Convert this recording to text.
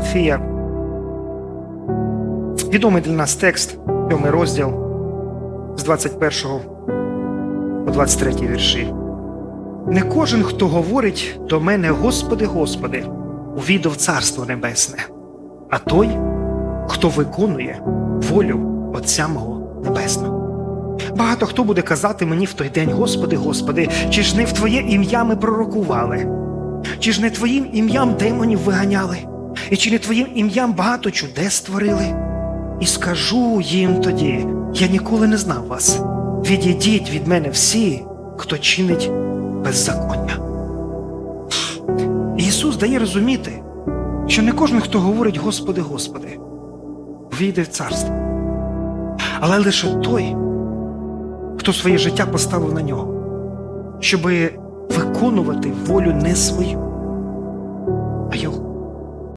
Матфія. Відомий для нас текст, 7 розділ з 21 по 23 вірші. Не кожен, хто говорить до мене, Господи, Господи, увійде в Царство Небесне, а той, хто виконує волю Отця мого Небесного. Багато хто буде казати мені в той день, Господи, Господи, чи ж не в Твоє ім'я ми пророкували? Чи ж не Твоїм ім'ям демонів виганяли? І чи не Твоїм ім'ям багато чудес створили? І скажу їм тоді: я ніколи не знав вас. Відійдіть від мене всі, хто чинить беззаконня. Ісус дає розуміти, що не кожен, хто говорить Господи, Господи, війде в царство, але лише той, хто своє життя поставив на нього, щоби виконувати волю не свою, а його.